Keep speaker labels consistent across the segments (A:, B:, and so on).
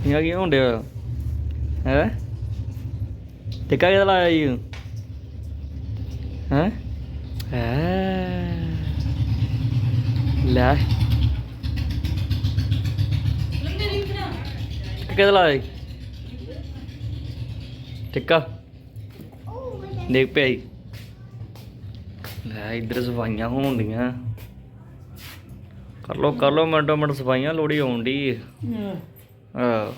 A: ਇਹ ਕੀ ਹੁੰਦੇ ਹੈ ਟਿੱਕਾ ਕਿਹਦਾ ਲਾਇਆ ਜੀ ਹੈ ਹੈ ਲੈ ਟਿੱਕਾ ਕਿਹਦਾ ਲਾਇਆ ਜੀ ਟਿੱਕਾ ਦੇਖ ਪਿਆ ਜੀ ਲੈ ਇੱਧਰ ਸਫਾਈਆਂ ਹੋਣ ਡੀਆਂ ਕਰ ਲੋ ਕਰ ਲੋ ਮਿੰਟੋ ਮਿੰਟ ਸਫਾਈਆਂ ਲੋੜੀ ਆਉਣ ਦੀ ਹਾਂ।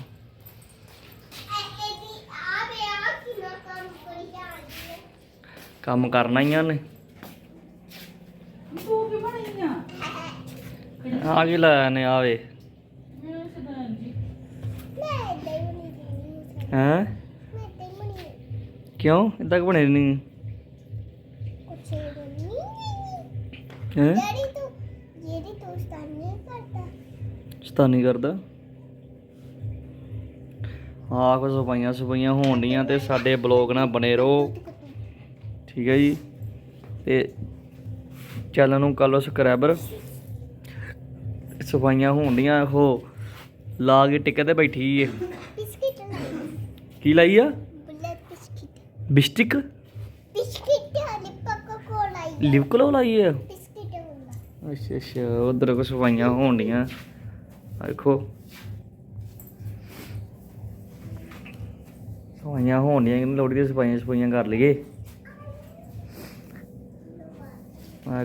A: ਕੰਮ ਕਰਨਾ ਹੀ ਆ ਨੇ
B: ਤੂੰ ਕੀ ਬਣਾਈਆਂ
A: ਆ? ਕੀ ਲਾਇਆ ਨੇ ਆਵੇ।
B: ਮੈਂ ਸਦਾਨ ਜੀ
A: ਹੈਂ? ਕਿਉਂ? ਇਦਾਂ ਕਿ ਬਣੇ ਨਹੀਂ ਹੈਂ?
C: ਡੈਡੀ ਤੂੰ ਜਿਹੜੀ ਤੂੰ ਸਤਾਨੀ ਕਰਦਾ।
A: ਸਤਾਨੀ ਕਰਦਾ? ਆ ਕੋ ਸਫਾਈਆਂ ਸਫਾਈਆਂ ਹੋਣ ਡੀਆਂ ਤੇ ਸਾਡੇ ਬਲੌਗ ਨਾਲ ਬਣੇ ਰਹੋ। ਠੀਕ ਹੈ ਜੀ। ਤੇ ਚੈਨਲ ਨੂੰ ਕਰ ਲਓ ਸਬਸਕ੍ਰਾਈਬਰ। ਸਫਾਈਆਂ ਹੋਣ ਡੀਆਂ ਉਹ ਲਾ ਕੇ ਟਿੱਕੇ ਤੇ ਬੈਠੀ ਏ। ਕੀ ਲਾਈ ਆ? ਬਿਸਟਿਕ?
C: ਬਿਸਕਿਟ ਹਾਲੇ ਪੱਕਾ ਕੋਲ
A: ਲਾਈ
C: ਹੁੰਦਾ
A: ਅੱਛਾ ਅੱਛਾ ਉਧਰ ਕੋ ਸਫਾਈਆਂ ਹੋਣ ਡੀਆਂ। ਦੇਖੋ। ਸਫਾਈਆਂ ਹੋਣ ਡੀਆਂ ਕਹਿੰਦੇ ਲੋੜੀ ਦੀਆਂ ਸਫਾਈਆਂ ਸਫਾਈਆਂ ਕਰ ਲਈਏ। ਆਹ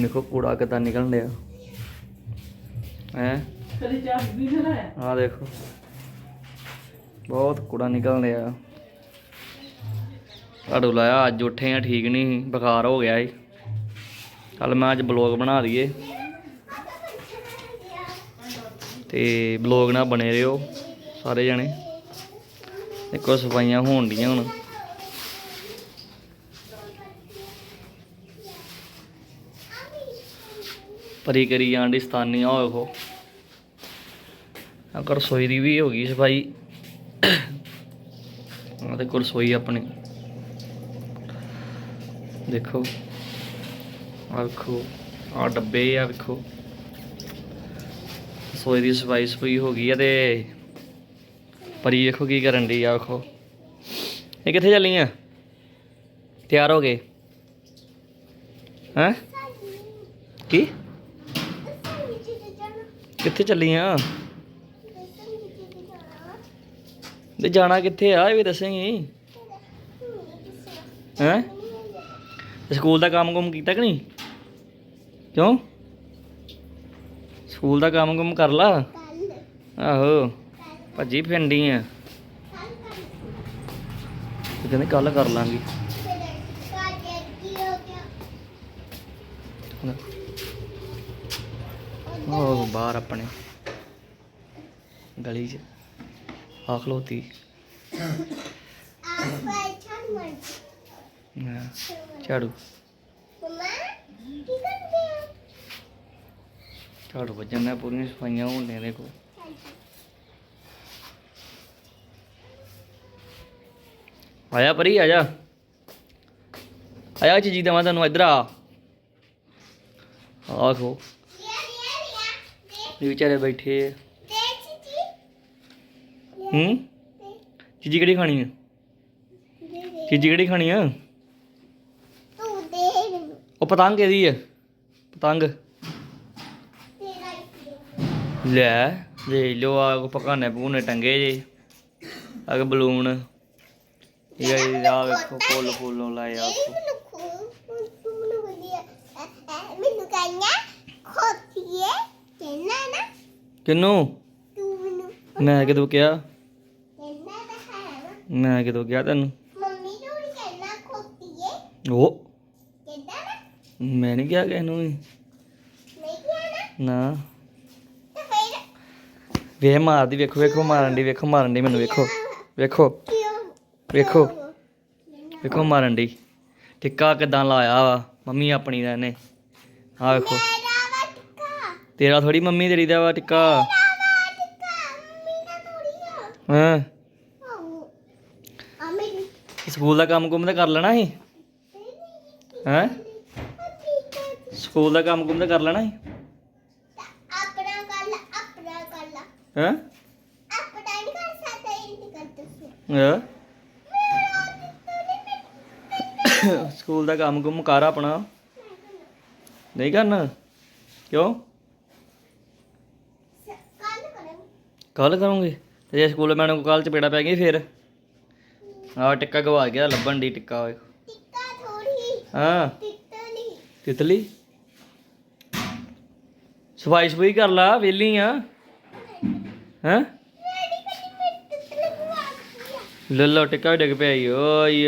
A: ਦੇਖੋ ਕੂੜਾ ਕਿੱਦਾਂ ਨਿਕਲਣ ਡਿਆ। ਹੈ?
B: ਕਦੇ ਚਾਹ ਵੀ ਨਾ
A: ਆ ਦੇਖੋ। ਬਹੁਤ ਕੂੜਾ ਨਿਕਲਣ ਡਿਆ। ਝਾੜੂ ਲਾਇਆ ਅੱਜ ਉੱਠੇ ਆ ਠੀਕ ਨਹੀਂ ਬੁਖਾਰ ਹੋ ਗਿਆ ਏ। ਕੱਲ ਮੈਂ ਅੱਜ ਬਲੌਗ ਬਣਾ ਲਈਏ ਤੇ ਬਲੌਗ ਨਾਲ ਬਣੇ ਰਹੋ ਸਾਰੇ ਜਣੇ। ਦੇਖੋ ਸਫਾਈਆਂ ਹੋਣ ਡੀਆਂ ਹੁਣ। ਪਰੀ ਕਰੀ ਜਾਣ ਸਤਾਨੀ ਆ ਵੇਖੋ। ਅਗਰ ਰਸੋਈ ਦੀ ਵੀ ਹੋ ਗਈ ਸਫ਼ਾਈ। ਆ ਤੇ ਰਸੋਈ ਆਪਣੀ। ਦੇਖੋ। ਆ ਵੇਖੋ ਆ ਡੱਬੇ ਆ ਵੇਖੋ। ਰਸੋਈ ਦੀ ਸਫ਼ਾਈ ਸਫ਼ਾਈ ਹੋ ਗਈ ਆ ਤੇ ਪਰੀ ਵੇਖੋ ਕੀ ਕਰਨ ਦੀ ਆ ਵੇਖੋ। ਇਹ ਕਿੱਥੇ ਚੱਲੀ ਆ? ਤਿਆਰ ਹੋ ਗਏ? ਹੈਂ? ਕੀ? ਕਿੱਥੇ ਚੱਲੀ ਆ? ਤੇ ਜਾਣਾ ਕਿੱਥੇ ਆ? ਇਹ ਵੀ ਦੱਸੇਂਗੀ। ਹੈਂ? ਸਕੂਲ ਦਾ ਕੰਮ ਕੁਮ ਕੀਤਾ ਕਿ ਨਹੀਂ? ਕਿਉਂ? ਸਕੂਲ ਦਾ ਕੰਮ ਕੁਮ ਕਰ ਲਾ। ਆਹੋ ਭੱਜੀ ਫਿੰਡੀ ਆ। ਤੇ ਕਹਿੰਦੇ ਕੱਲ ਕਰ ਲਾਂਗੀ। ਉਹ ਬਾਹਰ ਆਪਣੇ ਗਲੀ 'ਚ ਆ ਖਲੋਤੀ। ਝਾੜੂ। ਝਾੜੂ ਵੱਜਣ ਨਾਲ ਪੂਰੀਆਂ ਸਫਾਈਆਂ ਹੁੰਦੀਆਂ ਦੇਖੋ ਆਇਆ ਪਰੀ ਆ ਜਾ। ਆਇਆ ਚੀਜੀ ਦਵਾਂ ਤੈਨੂੰ ਇੱਧਰ ਆ। ਆਖੋ ਇਹ ਵਿਚਾਰੇ ਬੈਠੇ ਆ। ਹੂੰ? ਚੀਜੀ ਕਿਹੜੀ ਖਾਣੀ ਆ? ਚੀਜੀ ਕਿਹੜੀ ਖਾਣੀ ਆ?
C: ਦੇ
A: ਉਹ ਪਤੰਗ ਇਹਦੀ ਆ। ਪਤੰਗ।
C: ਹੀ
A: ਲੈ ਲੈ ਲੋ ਆ ਕੋ ਪਕਾਨੇ ਪੂਨੇ ਟੰਗੇ ਜੇ। ਆ ਕੇ ਬਲੂਨ। ਇਹ ਆ ਵੇਖੋ ਫੁੱਲ ਫੁੱਲ ਲਾਏ ਆ
C: ਇਹ ਮੈਨੂੰ ਕਹਿੰਦਾ ਖੋਤੀਏ ਕਹਿਣਾ ਨਾ।
A: ਕਿਨੂੰ?
C: ਤੂੰ ਮੈਨੂੰ
A: ਮੈਂ ਕਿਦੋਂ ਕਿਹਾ?
C: ਕਹਿਣਾ ਤਾਂ ਹੈ ਨਾ।
A: ਮੈਂ ਕਿਦੋਂ ਕਿਹਾ ਤੈਨੂੰ?
C: ਮੰਮੀ ਨੂੰ ਵੀ ਕਹਿਣਾ ਖੋਤੀਏ।
A: ਉਹ
C: ਕਹਿੰਦਾ ਨਾ।
A: ਮੈਂ ਨਹੀਂ ਕਿਹਾ ਕਿਸੇ ਨੂੰ ਵੀ।
C: ਨਹੀਂ ਕਹਿਣਾ
A: ਨਾ।
C: ਤੇ ਫਿਰ
A: ਵੇਖ ਮਾਰਦੀ, ਵੇਖੋ ਵੇਖੋ, ਮਾਰਨ ਦੀ ਵੇਖੋ, ਮਾਰਨ ਦੀ ਮੈਨੂੰ, ਵੇਖੋ ਵੇਖੋ ਵੇਖੋ ਵੇਖੋ, ਮਾਰਨ ਦੀ ਟਿੱਕਾ ਕਿਦਾਂ ਲਾਇਆ ਵਾ, ਮੰਮੀ ਆਪਣੀ ਦਾ ਇਹਨੇ। ਆ ਵੇਖੋ। ਤੇਰਾ ਥੋੜੀ ਮੰਮੀ ਤੇਰੀ ਦਾ ਵਾ ਟਿੱਕਾ।
C: ਮੇਰਾ
A: ਹਾਂ? ਸਕੂਲ ਦਾ ਕੰਮ ਕੁਮ ਤਾਂ ਕਰ ਲੈਣਾ ਸੀ? ਹੈ? ਸਕੂਲ ਦਾ ਕੰਮ ਕੁੰਮ ਤਾਂ ਕਰ ਲੈਣਾ ਸੀ
C: ਕਰ ਲਾ ਆਪਣਾ ਕਰ
A: ਹੈ
C: ਨਹੀਂ ਕਰ ਸਕਦਾ
A: ਸਕੂਲ ਦਾ ਕੰਮ ਕੁੰਮ ਕਰ ਆਪਣਾ ਨਹੀਂ ਕਰਨਾ ਕਿਉਂ
C: ਕੱਲ ਕਰਾਂਗੇ
A: ਤੇ ਜੇ ਸਕੂਲ ਕੋ ਕੱਲ ਚ ਪੇੜਾ ਪੈ ਗਈ ਫਿਰ ਆਹ ਟਿੱਕਾ ਗਵਾ ਗਿਆ ਲੱਭਣ ਦੀ ਟਿੱਕਾ ਓਏ
C: ਟਿੱਕਾ ਥੋੜੀ
A: ਹਾਂ
C: ਨਹੀਂ
A: ਤਿਤਲੀ ਸਫ਼ਾਈ ਸਫ਼ਾਈ ਕਰ ਲਾ ਵਿਹਲੀ ਆ ਹੈਂ?
C: ਮੇਰੀ ਕਦੀ ਮੇਰੇ ਟਿੱਕਾ ਲਗਵਾ ਦਿੱਤੀ
A: ਲੈ ਲਓ ਟਿੱਕਾ ਵੀ ਡਿੱਗ ਪਿਆ ਈ ਓਏ।